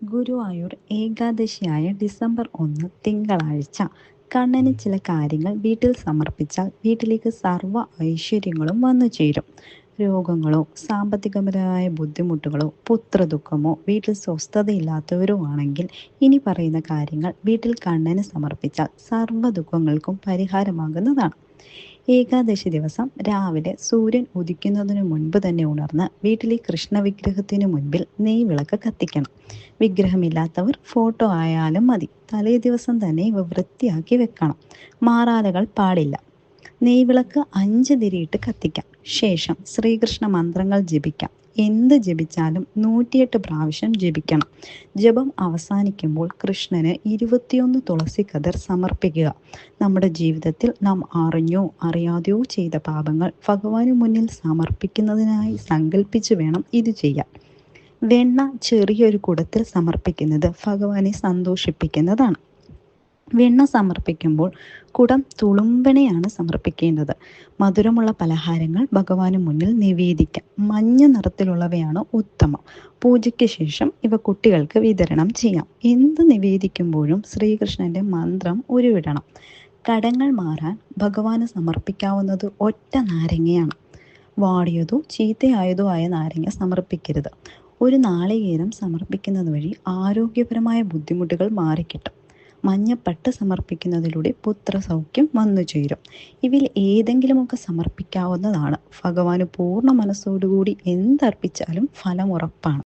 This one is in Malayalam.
ഗുരുവായൂർ ഏകാദശിയായ ഡിസംബർ ഒന്ന് തിങ്കളാഴ്ച. കണ്ണന് ചില കാര്യങ്ങൾ വീട്ടിൽ സമർപ്പിച്ചാൽ വീട്ടിലേക്ക് സർവ ഐശ്വര്യങ്ങളും വന്നു ചേരും രോഗങ്ങളോ സാമ്പത്തികപരമായ ബുദ്ധിമുട്ടുകളോ പുത്രദുഃഖമോ വീട്ടിൽ സ്വസ്ഥതയില്ലാത്തവരോ ആണെങ്കിൽ ഇനി പറയുന്ന കാര്യങ്ങൾ വീട്ടിൽ കണ്ണന് സമർപ്പിച്ചാൽ സർവ ദുഃഖങ്ങൾക്കും പരിഹാരമാകുന്നതാണ്. ഏകാദശി ദിവസം രാവിലെ സൂര്യൻ ഉദിക്കുന്നതിനു മുൻപ് തന്നെ ഉണർന്ന് വീട്ടിലെ കൃഷ്ണ വിഗ്രഹത്തിനു മുൻപിൽ നെയ് വിളക്ക് കത്തിക്കണം. വിഗ്രഹമില്ലാത്തവർ ഫോട്ടോ ആയാലും മതി. തലേ ദിവസം തന്നെ ഇവ വൃത്തിയാക്കി വെക്കണം. മാറാലകൾ പാടില്ല. നെയ്വിളക്ക് അഞ്ച് തിരിയിട്ട് കത്തിക്കാം. ശേഷം ശ്രീകൃഷ്ണ മന്ത്രങ്ങൾ ജപിക്കാം. എന്ത് ജപിച്ചാലും നൂറ്റിയെട്ട് പ്രാവശ്യം ജപിക്കണം. ജപം അവസാനിക്കുമ്പോൾ കൃഷ്ണന് ഇരുപത്തിയൊന്ന് തുളസി കതിർ സമർപ്പിക്കുക. നമ്മുടെ ജീവിതത്തിൽ നാം അറിഞ്ഞോ അറിയാതെയോ ചെയ്ത പാപങ്ങൾ ഭഗവാന് മുന്നിൽ സമർപ്പിക്കുന്നതിനായി സങ്കല്പിച്ചു വേണം ഇത് ചെയ്യാൻ. വെണ്ണ ചെറിയൊരു കുടത്തിൽ സമർപ്പിക്കുന്നത് ഭഗവാനെ സന്തോഷിപ്പിക്കുന്നതാണ്. വെണ്ണ സമർപ്പിക്കുമ്പോൾ കുടം തുളുമ്പനെയാണ് സമർപ്പിക്കേണ്ടത്. മധുരമുള്ള പലഹാരങ്ങൾ ഭഗവാന് മുന്നിൽ നിവേദിക്കാം. മഞ്ഞ നിറത്തിലുള്ളവയാണ് ഉത്തമം. പൂജയ്ക്ക് ശേഷം ഇവ കുട്ടികൾക്ക് വിതരണം ചെയ്യാം. എന്ത് നിവേദിക്കുമ്പോഴും ശ്രീകൃഷ്ണന്റെ മന്ത്രം ഉരുവിടണം. കടങ്ങൾ മാറാൻ ഭഗവാന് സമർപ്പിക്കാവുന്നത് ഒറ്റ നാരങ്ങയാണ്. വാടിയതോ ചീത്തയായതോ ആയ നാരങ്ങ സമർപ്പിക്കരുത്. ഒരു നാളികേരം സമർപ്പിക്കുന്നത് വഴി ആരോഗ്യപരമായ ബുദ്ധിമുട്ടുകൾ മാറിക്കിട്ടും. മഞ്ഞപ്പട്ട് സമർപ്പിക്കുന്നതിലൂടെ പുത്രസൗഖ്യം വന്നു ചേരും. ഇവയിൽ ഏതെങ്കിലുമൊക്കെ സമർപ്പിക്കാവുന്നതാണ്. ഭഗവാന് പൂർണ മനസ്സോടുകൂടി എന്തർപ്പിച്ചാലും ഫലം ഉറപ്പാണ്.